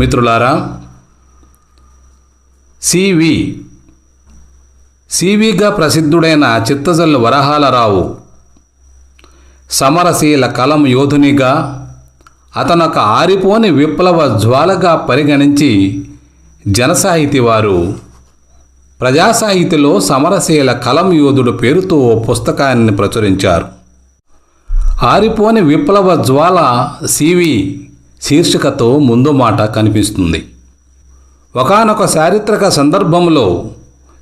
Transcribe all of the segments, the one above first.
మిత్రులారా సివి సివిగా ప్రసిద్ధుడైన చిత్తజల్లు వరహాలరావు సమరశీల కలం యోధునిగా అతనొక ఆరిపోని విప్లవ జ్వాలగా పరిగణించి జనసాహితి వారు ప్రజాసాహితిలో సమరశీల కలం యోధుడు పేరుతో ఓ పుస్తకాన్ని ప్రచురించారు. ఆరిపోని విప్లవ జ్వాల సివి శీర్షికతో ముందు మాట కనిపిస్తుంది. ఒకానొక చారిత్రక సందర్భంలో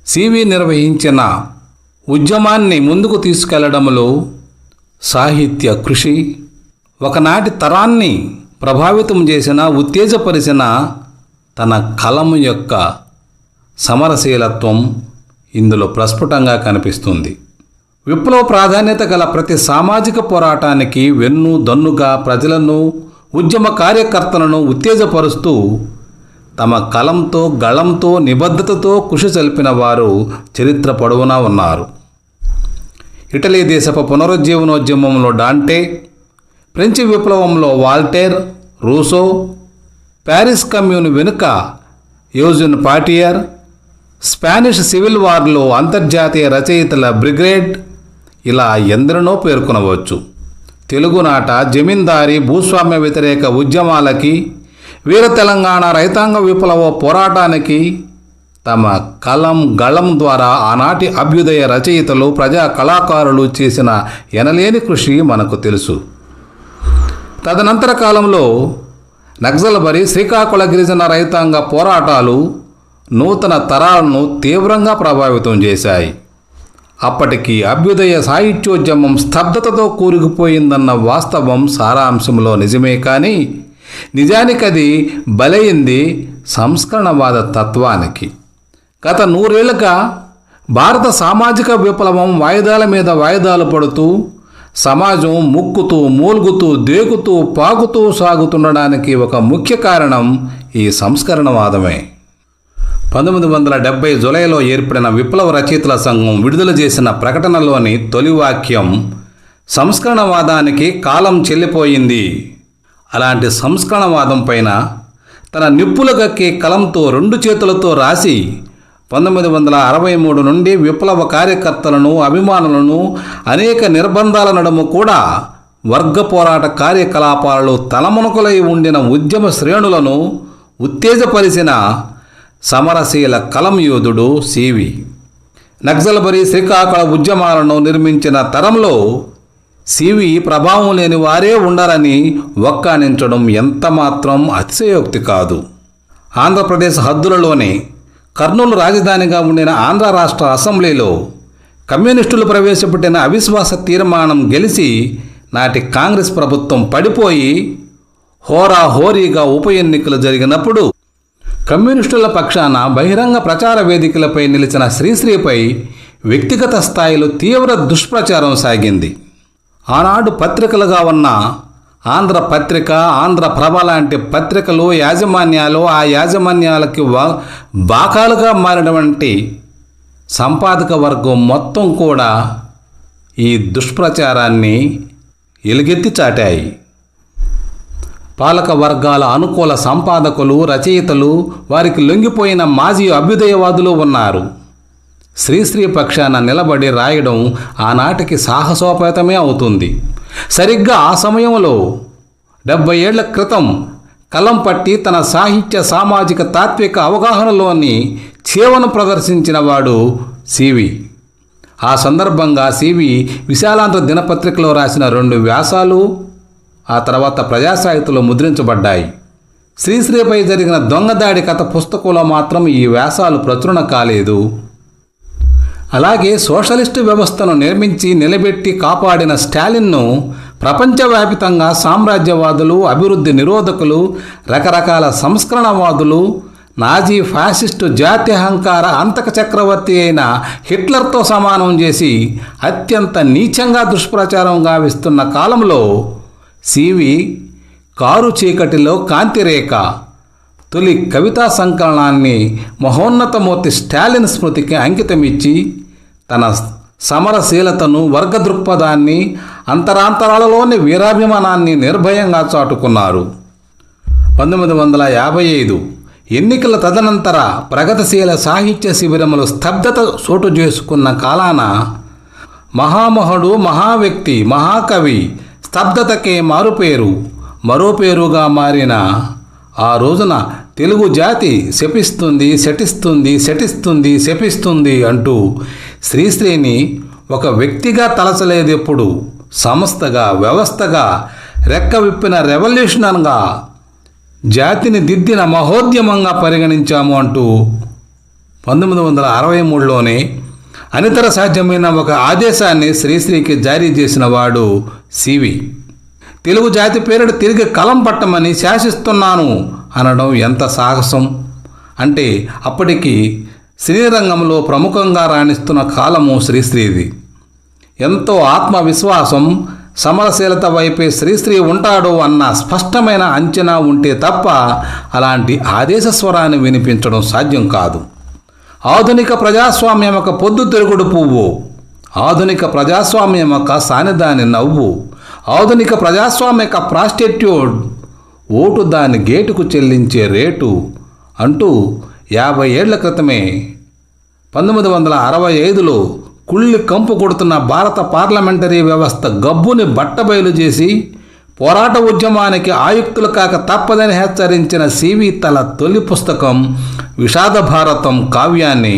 సివి నిర్వహించిన ఉద్యమాన్ని ముందుకు తీసుకెళ్ళడంలో సాహిత్య కృషి ఒకనాటి తరాన్ని ప్రభావితం చేసిన ఉత్తేజపరిచిన తన కలం యొక్క సమరశీలత్వం ఇందులో ప్రస్ఫుటంగా కనిపిస్తుంది. విప్లవ ప్రాధాన్యత గల ప్రతి సామాజిక పోరాటానికి వెన్ను దన్నుగా ప్రజలను ఉద్యమ కార్యకర్తలను ఉత్తేజపరుస్తూ తమ కలంతో గళంతో నిబద్ధతతో కృషి చల్పిన వారు చరిత్ర పొడవునా ఉన్నారు. ఇటలీ దేశపు పునరుజ్జీవనోద్యమంలో డాంటే ఫ్రెంచి విప్లవంలో వాల్టేర్ రూసో ప్యారిస్ కమ్యూన్ వెనుక యోజన్ పాటియర్ స్పానిష్ సివిల్ వార్లో అంతర్జాతీయ రచయితల బ్రిగేడ్ ఇలా ఎందరినో పేర్కొనవచ్చు. తెలుగునాట జమీందారీ భూస్వామ్య వ్యతిరేక ఉద్యమాలకి వీర తెలంగాణ రైతాంగ విప్లవ పోరాటానికి తమ కలం గళం ద్వారా ఆనాటి అభ్యుదయ రచయితలు ప్రజా కళాకారులు చేసిన ఎనలేని కృషి మనకు తెలుసు. తదనంతర కాలంలో నక్సల్బరి శ్రీకాకుళ గిరిజన రైతాంగ పోరాటాలు నూతన తరాలను తీవ్రంగా ప్రభావితం చేశాయి. అప్పటికి అభ్యుదయ సాహిత్యోద్యమం స్తబ్దతతో కూరుకుపోయిందన్న వాస్తవం సారాంశంలో నిజమే కానీ నిజానికది బలైంది సంస్కరణవాద తత్వానికి. గత నూరేళ్ళుగా భారత సామాజిక విప్లవం వాయిదాల మీద వాయిదాలు పడుతూ సమాజం ముక్కుతూ మూలుగుతూ దేగుతూ పాకుతూ సాగుతుండడానికి ఒక ముఖ్య కారణం ఈ సంస్కరణవాదమే. పంతొమ్మిది వందల డెబ్బై జులైలో ఏర్పడిన విప్లవ రచయితల సంఘం విడుదల చేసిన ప్రకటనలోని తొలి వాక్యం సంస్కరణవాదానికి కాలం చెల్లిపోయింది. అలాంటి సంస్కరణవాదం పైన తన నిప్పులు కక్కే కలంతో రెండు చేతులతో రాసి పంతొమ్మిది వందల అరవై మూడు నుండి విప్లవ కార్యకర్తలను అభిమానులను అనేక నిర్బంధాల నడుము కూడా వర్గ పోరాట కార్యకలాపాలలో తలమునకులై ఉండిన ఉద్యమ శ్రేణులను ఉత్తేజపరిచిన సమరశీల కలం యోధుడు సివి. నక్సల్బరి శ్రీకాకుళ ఉద్యమాలను నిర్మించిన తరంలో సివి ప్రభావం లేని వారే ఉండరని ఒక్కానించడం ఎంతమాత్రం అతిశయోక్తి కాదు. ఆంధ్రప్రదేశ్ హద్దులలోనే కర్నూలు రాజధానిగా ఉండిన ఆంధ్ర రాష్ట్ర అసెంబ్లీలో కమ్యూనిస్టులు ప్రవేశపెట్టిన అవిశ్వాస తీర్మానం గెలిచి నాటి కాంగ్రెస్ ప్రభుత్వం పడిపోయి హోరా హోరీగా ఉప ఎన్నికలు జరిగినప్పుడు కమ్యూనిస్టుల పక్షాన బహిరంగ ప్రచార వేదికలపై నిలిచిన శ్రీశ్రీపై వ్యక్తిగత స్థాయిలో తీవ్ర దుష్ప్రచారం సాగింది. ఆనాడు పత్రికలుగా ఉన్న ఆంధ్ర పత్రిక ఆంధ్ర ప్రభ లాంటి పత్రికలు యాజమాన్యాలు ఆ యాజమాన్యాలకి వా- బాకాలుగా మారినటువంటి సంపాదక వర్గం మొత్తం కూడా ఈ దుష్ప్రచారాన్ని ఎలుగెత్తి చాటాయి. పాలక వర్గాల అనుకూల సంపాదకులు రచయితలు వారికి లొంగిపోయిన మాజీ అభ్యుదయవాదులు ఉన్నారు. శ్రీశ్రీ పక్షాన నిలబడి రాయడం ఆనాటికి సాహసోపేతమే అవుతుంది. సరిగ్గా ఆ సమయంలో డెబ్బై ఏళ్ళ క్రితం కలం పట్టి తన సాహిత్య సామాజిక తాత్విక అవగాహనలోని చేవను ప్రదర్శించిన వాడు సివి ఆ సందర్భంగా సివి విశాలాంధ్ర దినపత్రికలో రాసిన రెండు వ్యాసాలు ఆ తర్వాత ప్రజాసాహిత్యంలో ముద్రించబడ్డాయి. శ్రీశ్రీపై జరిగిన దొంగదాడి కథ పుస్తకంలో మాత్రం ఈ వ్యాసాలు ప్రచురణ కాలేదు. అలాగే సోషలిస్టు వ్యవస్థను నిర్మించి నిలబెట్టి కాపాడిన స్టాలిన్ను ప్రపంచవ్యాపితంగా సామ్రాజ్యవాదులు అభివృద్ధి నిరోధకులు రకరకాల సంస్కరణవాదులు నాజీ ఫ్యాసిస్టు జాత్యహంకార అంతక చక్రవర్తి అయిన హిట్లర్తో సమానం చేసి అత్యంత నీచంగా దుష్ప్రచారం గావిస్తున్న కాలంలో సివి కారు చీకటిలో కాంతిరేఖ. తొలి కవితా సంకలనాన్ని మహోన్నతమూర్తి స్టాలిన్ స్మృతికి అంకితమిచ్చి తన సమరశీలతను వర్గ దృక్పథాన్ని అంతరాంతరాలలోని వీరాభిమానాన్ని నిర్భయంగా చాటుకున్నారు. పంతొమ్మిది వందల యాభై ఐదు ఎన్నికల తదనంతర ప్రగతిశీల సాహిత్య శిబిరములు స్తబ్దత చోటు చేసుకున్న కాలాన మహామహుడు మహావ్యక్తి మహాకవి స్తబ్దతకే మారుపేరు. మరో పేరుగా మారిన ఆ రోజున తెలుగు జాతి శపిస్తుంది శటిస్తుంది శటిస్తుంది శపిస్తుంది అంటూ శ్రీశ్రీని ఒక వ్యక్తిగా తలచలేదు ఎప్పుడు సంస్థగా వ్యవస్థగా రెక్క విప్పిన రెవల్యూషనర్గా జాతిని దిద్దిన మహోద్యమంగా పరిగణించాము అంటూ పంతొమ్మిది వందల అరవై మూడులోనే అనితర సాధ్యమైన ఒక ఆదేశాన్ని శ్రీశ్రీకి జారీ చేసిన వాడు సివి. తెలుగు జాతి పేరిట తిరిగి కలం పట్టమని శాసిస్తున్నాను అనడం ఎంత సాహసం? అంటే అప్పటికి శ్రీరంగంలో ప్రముఖంగా రాణిస్తున్న కాలము శ్రీశ్రీది. ఎంతో ఆత్మవిశ్వాసం సమరశీలత వైపే శ్రీశ్రీ ఉంటాడు అన్న స్పష్టమైన అంచనా ఉంటే తప్ప అలాంటి ఆదేశ స్వరాన్ని వినిపించడం సాధ్యం కాదు. ఆధునిక ప్రజాస్వామ్యం ఒక పొద్దు తిరుగుడు పువ్వు. ఆధునిక ప్రజాస్వామ్యం యొక్క సానిదాని నవ్వు ఆధునిక ప్రజాస్వామ్య యొక్క ప్రాస్టిట్యూట్ ఓటు దాని గేటుకు చెల్లించే రేటు అంటూ యాభై ఏళ్ళ క్రితమే పంతొమ్మిది వందల అరవై ఐదులో కుళ్ళి కంపు కొడుతున్న భారత పార్లమెంటరీ వ్యవస్థ గబ్బుని బట్టబయలు చేసి పోరాట ఉద్యమానికి ఆయుక్తులు కాక తప్పదని హెచ్చరించిన సివి తల తొలి పుస్తకం విషాద భారతం కావ్యాన్ని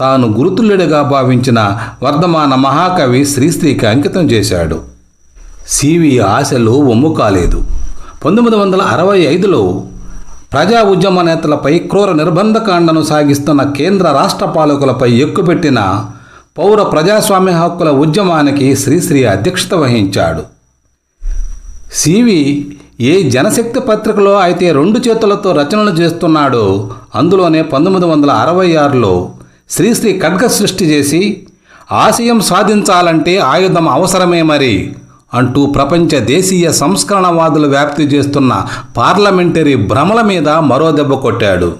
తాను గురుతుల్యుడిగా భావించిన వర్ధమాన మహాకవి శ్రీశ్రీకి అంకితం చేశాడు. సివి ఆశలు ఒమ్ము కాలేదు. పంతొమ్మిది వందల అరవై ఐదులో ప్రజా ఉద్యమ నేతలపై క్రూర నిర్బంధకాండను సాగిస్తున్న కేంద్ర రాష్ట్ర పాలకులపై ఎక్కుపెట్టిన పౌర ప్రజాస్వామ్య హక్కుల ఉద్యమానికి శ్రీశ్రీ అధ్యక్షత వహించాడు. సివి ఏ జనశక్తి పత్రికలో అయితే రెండు చేతులతో రచనలు చేస్తున్నాడో అందులోనే పంతొమ్మిది వందల అరవై ఆరులో శ్రీశ్రీ ఖడ్గ సృష్టి చేసి ఆశయం సాధించాలంటే ఆయుధం అవసరమే మరి అంటూ ప్రపంచ దేశీయ సంస్కరణవాదులు వ్యాప్తి చేస్తున్న పార్లమెంటరీ భ్రమల మీద మరో దెబ్బ కొట్టాడు.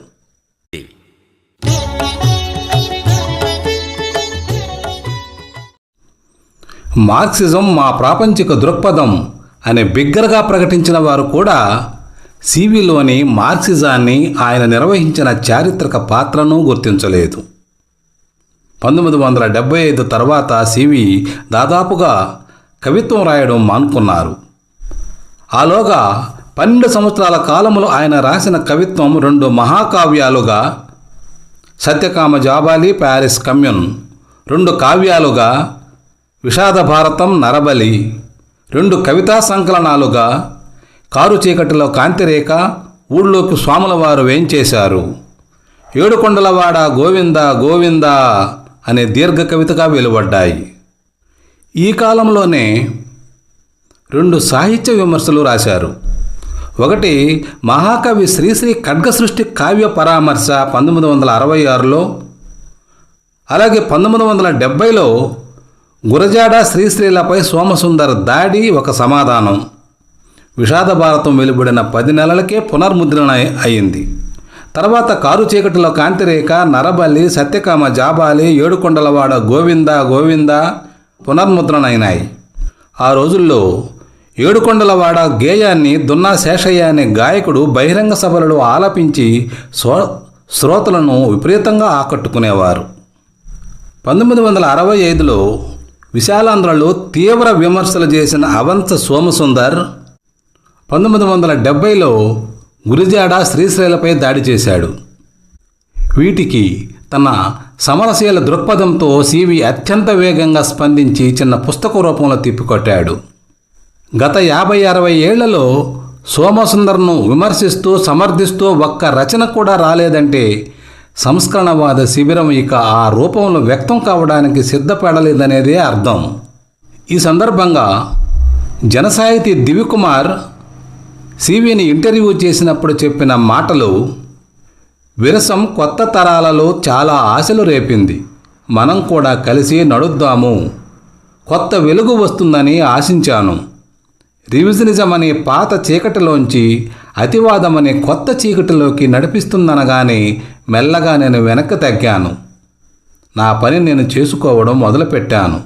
మార్క్సిజం మా ప్రాపంచిక దృక్పథం అనే బిగ్గరగా ప్రకటించిన వారు కూడా సివిలోని మార్క్సిజాన్ని ఆయన నిర్వహించిన చారిత్రక పాత్రను గుర్తించలేదు. పంతొమ్మిది వందల డెబ్బై ఐదు తర్వాత సివి దాదాపుగా కవిత్వం రాయడం మానుకున్నారు. ఆలోగా పన్నెండు సంవత్సరాల కాలంలో ఆయన రాసిన కవిత్వం రెండు మహాకావ్యాలుగా సత్యకామ జాబాలి ప్యారిస్ కమ్యూన్ రెండు కావ్యాలుగా విషాద భారతం నరబలి రెండు కవితా సంకలనాలుగా కారు చీకటిలో కాంతిరేఖ ఊళ్ళోకి స్వాముల వారు వేయించేశారు ఏడుకొండలవాడ గోవింద గోవింద అనే దీర్ఘ కవితగా వెలువడ్డాయి. ఈ కాలంలోనే రెండు సాహిత్య విమర్శలు రాశారు. ఒకటి మహాకవి శ్రీశ్రీ ఖడ్గ సృష్టి కావ్య పరామర్శ పంతొమ్మిది వందల అరవై ఆరులో అలాగే పంతొమ్మిది వందల డెబ్భైలో గురజాడ శ్రీశ్రీలపై సోమసుందర్ దాడి ఒక సమాధానం. విషాద భారతం వెలువడిన పది నెలలకే పునర్ముద్రణ అయింది. తర్వాత కారు చీకటిలో కాంతిరేఖ నరబలి సత్యకామ జాబాలి ఏడుకొండలవాడ గోవింద గోవింద పునర్ముద్రణైనాయి. ఆ రోజుల్లో ఏడుకొండలవాడ గేయాన్ని దున్నా శేషయ్య అనే గాయకుడు బహిరంగ సభలలో ఆలపించి శ్రో శ్రోతలను విపరీతంగా ఆకట్టుకునేవారు. పంతొమ్మిది వందల అరవై ఐదులో విశాలాంధ్రలో తీవ్ర విమర్శలు చేసిన అవంత సోమసుందర్ పంతొమ్మిది వందల డెబ్బైలో గురిజాడ శ్రీశైలపై దాడి చేశాడు. వీటికి తన సమరశీల దృక్పథంతో సివి అత్యంత వేగంగా స్పందించి చిన్న పుస్తక రూపంలో తిప్పికొట్టాడు. గత యాభై అరవై ఏళ్ళలో సోమసుందర్ను విమర్శిస్తూ సమర్థిస్తూ ఒక్క రచన కూడా రాలేదంటే సంస్కరణవాద శిబిరం ఇక ఆ రూపంలో వ్యక్తం కావడానికి సిద్ధపడలేదనేదే అర్థం. ఈ సందర్భంగా జనసాహితీ దివికుమార్ సివిని ఇంటర్వ్యూ చేసినప్పుడు చెప్పిన మాటలు విరసం కొత్త తరాలలో చాలా ఆశలు రేపింది. మనం కూడా కలిసి నడుద్దాము. కొత్త వెలుగు వస్తుందని ఆశించాను. రివిజనిజం అనే పాత చీకటిలోంచి అతివాదం అనే కొత్త చీకటిలోకి నడిపిస్తుందనగానే మెల్లగా నేను వెనక్కి తగ్గాను. నా పని నేను చేసుకోవడం మొదలుపెట్టాను.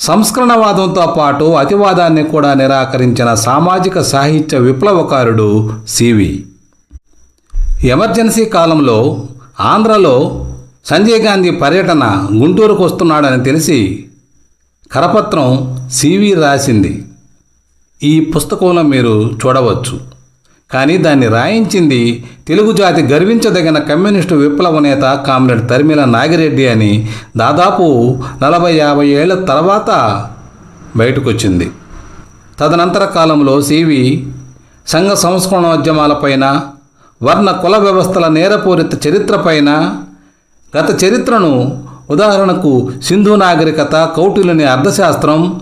సంస్కరణవాదంతో పాటు అతివాదాన్ని కూడా నిరాకరించిన సామాజిక సాహిత్య విప్లవకారుడు సివి ఎమర్జెన్సీ కాలంలో ఆంధ్రలో సంజయ్ గాంధీ పర్యటన గుంటూరుకు వస్తున్నాడని తెలిసి కరపత్రం సివి రాసింది. ఈ పుస్తకంలో మీరు చూడవచ్చు. కానీ దాన్ని రాయించింది తెలుగు జాతి గర్వించదగిన కమ్యూనిస్టు విప్లవ నేత కామ్రేడ్ తరిమిల నాగిరెడ్డి అని దాదాపు నలభై యాభై ఏళ్ళ తర్వాత బయటకొచ్చింది. తదనంతర కాలంలో సివి సంఘ సంస్కరణోద్యమాలపైన వర్ణ కుల వ్యవస్థల నేరపూరిత చరిత్రపైన గత చరిత్రను ఉదాహరణకు సింధు నాగరికత కౌటిల్యుని అర్థశాస్త్రం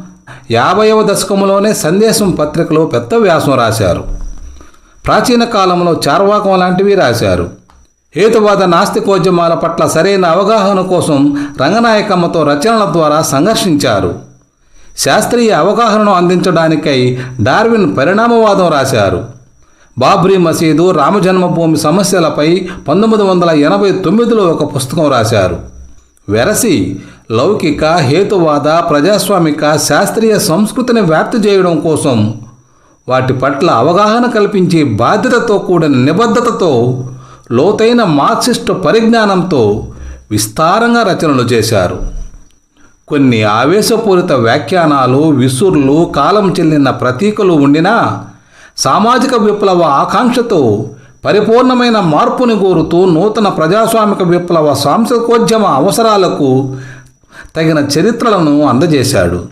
యాభైవ దశకంలోనే సందేశం పత్రికలో పెద్ద వ్యాసం రాశారు. ప్రాచీన కాలంలో చార్వాకం లాంటివి రాశారు. హేతువాద నాస్తికోద్యమాల పట్ల సరైన అవగాహన కోసం రంగనాయకమ్మతో రచనల ద్వారా సంఘర్షించారు. శాస్త్రీయ అవగాహనను అందించడానికై డార్విన్ పరిణామవాదం రాశారు. బాబ్రీ మసీదు రామజన్మభూమి సమస్యలపై పంతొమ్మిది వందల ఎనభై తొమ్మిదిలో ఒక పుస్తకం రాశారు. వెరసి లౌకిక హేతువాద ప్రజాస్వామిక శాస్త్రీయ సంస్కృతిని వ్యాప్తి చేయడం కోసం వాటి పట్ల అవగాహన కల్పించే బాధ్యతతో కూడిన నిబద్ధతతో లోతైన మార్క్సిస్టు పరిజ్ఞానంతో విస్తారంగా రచనలు చేశారు. కొన్ని ఆవేశపూరిత వ్యాఖ్యానాలు విసుర్లు కాలం చెల్లిన ప్రతీకలు ఉండినా సామాజిక విప్లవ ఆకాంక్షతో పరిపూర్ణమైన మార్పుని కోరుతూ నూతన ప్రజాస్వామిక విప్లవ సాంస్కృతికోద్యమ అవసరాలకు తగిన చరిత్రలను అందజేశాడు.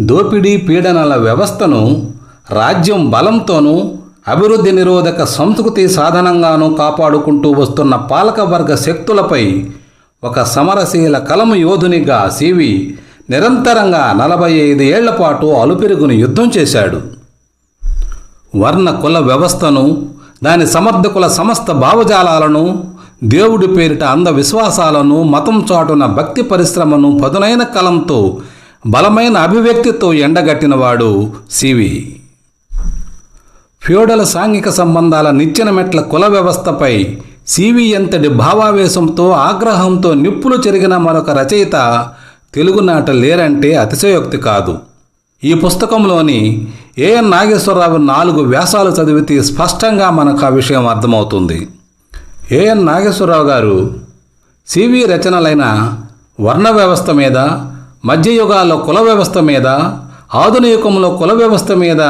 దోపిడీ పీడనల వ్యవస్థను రాజ్యం బలంతోనూ అభివృద్ధి నిరోధక సంస్కృతి సాధనంగానూ కాపాడుకుంటూ వస్తున్న పాలకవర్గ శక్తులపై ఒక సమరశీల కలము యోధునిగా సివి నిరంతరంగా నలభై ఐదు ఏళ్ళ పాటు అలుపెరుగును యుద్ధం చేశాడు. వర్ణ కుల వ్యవస్థను దాని సమర్థకుల సమస్త భావజాలాలను దేవుడి పేరిట అంధవిశ్వాసాలను మతం చాటున భక్తి పరిశ్రమను పదునైన కలంతో బలమైన అభివ్యక్తితో ఎండగట్టినవాడు సివి. ఫ్యూడల్ సాంఘిక సంబంధాల నిచ్చెన మెట్ల కుల వ్యవస్థపై సివి ఎంతటి భావావేశంతో ఆగ్రహంతో నిప్పులు చెరిగిన మరొక రచయిత తెలుగునాట లేరంటే అతిశయోక్తి కాదు. ఈ పుస్తకంలోని ఏఎన్ నాగేశ్వరరావు నాలుగు వ్యాసాలు చదివితే స్పష్టంగా మనకు ఆ విషయం అర్థమవుతుంది. ఏఎన్ నాగేశ్వరరావు గారు సివి రచనలైన వర్ణ వ్యవస్థ మీద మధ్యయుగాల్లో కుల వ్యవస్థ మీద ఆధునికంలో కుల వ్యవస్థ మీద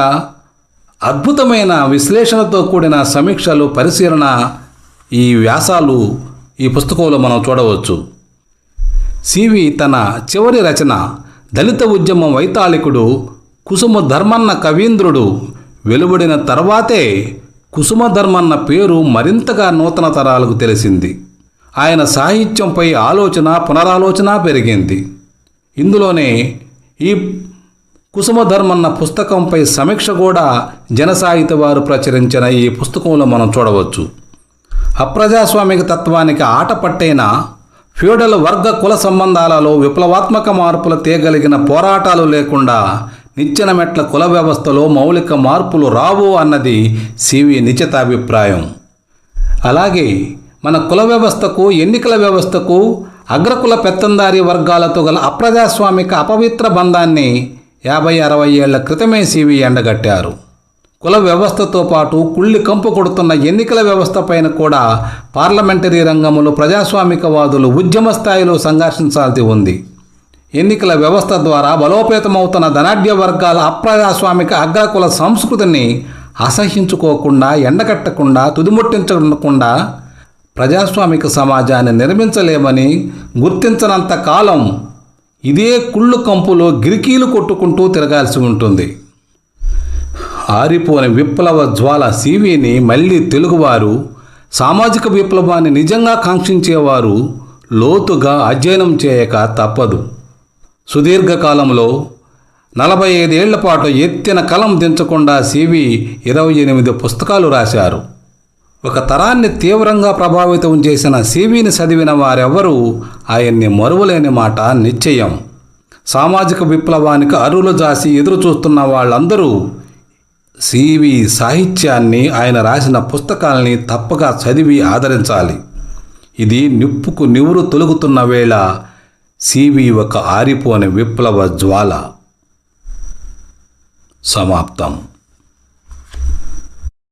అద్భుతమైన విశ్లేషణతో కూడిన సమీక్షలు పరిశీలన ఈ వ్యాసాలు ఈ పుస్తకంలో మనం చూడవచ్చు. సివి తన చివరి రచన దళిత ఉద్యమం వైతాళికుడు కుసుమ ధర్మన్న కవీంద్రుడు వెలువడిన తర్వాతే కుసుమ ధర్మన్న పేరు మరింతగా నూతన తరాలకు తెలిసింది. ఆయన సాహిత్యంపై ఆలోచన పునరాలోచన పెరిగింది. ఇందులోనే ఈ కుసుమధర్మన్న పుస్తకంపై సమీక్ష కూడా జనసాహిత్య వారు ప్రచురించిన ఈ పుస్తకంలో మనం చూడవచ్చు. అప్రజాస్వామిక తత్వానికి ఆట పట్టైన ఫ్యూడల్ వర్గ కుల సంబంధాలలో విప్లవాత్మక మార్పులు తేగలిగిన పోరాటాలు లేకుండా నిచ్చెన మెట్ల కుల వ్యవస్థలో మౌలిక మార్పులు రావు అన్నది సివి నిశ్చితాభిప్రాయం. అలాగే మన కుల వ్యవస్థకు ఎన్నికల వ్యవస్థకు అగ్రకుల పెత్తందారి వర్గాలతో గల అప్రజాస్వామిక అపవిత్ర బంధాన్ని యాభై అరవై ఏళ్ళ క్రితమే సివి ఎండగట్టారు. కుల వ్యవస్థతో పాటు కుళ్ళి కంపు కొడుతున్న ఎన్నికల వ్యవస్థ పైన కూడా పార్లమెంటరీ రంగంలో ప్రజాస్వామికవాదులు ఉద్యమ స్థాయిలో సంఘర్షించాల్సి ఉంది. ఎన్నికల వ్యవస్థ ద్వారా బలోపేతమవుతున్న ధనాఢ్య వర్గాల అప్రజాస్వామిక అగ్రకుల సంస్కృతిని అసహించుకోకుండా ఎండగట్టకుండా తుదిముట్టించకుండా ప్రజాస్వామిక సమాజాన్ని నిర్మించలేమని గుర్తించనంత కాలం ఇదే కుళ్ళు కంపులో గిరికీలు కొట్టుకుంటూ తిరగాల్సి ఉంటుంది. ఆరిపోని విప్లవ జ్వాల సివిని మళ్ళీ తెలుగువారు సామాజిక విప్లవాన్ని నిజంగా కాంక్షించేవారు లోతుగా అధ్యయనం చేయక తప్పదు. సుదీర్ఘకాలంలో నలభై ఐదేళ్ళ పాటు ఎత్తిన కలం దించకుండా సివి ఇరవై ఎనిమిది పుస్తకాలు రాశారు. ఒక తరాన్ని తీవ్రంగా ప్రభావితం చేసిన సివిని చదివిన వారెవ్వరూ ఆయన్ని మరువలేని మాట నిశ్చయం. సామాజిక విప్లవానికి అరువులు జాసి ఎదురు చూస్తున్న వాళ్ళందరూ సివి సాహిత్యాన్ని ఆయన రాసిన పుస్తకాలని తప్పగా చదివి ఆదరించాలి. ఇది నిప్పుకు నివురు తొలుగుతున్న వేళ సివి ఒక ఆరిపోని విప్లవ జ్వాల. సమాప్తం.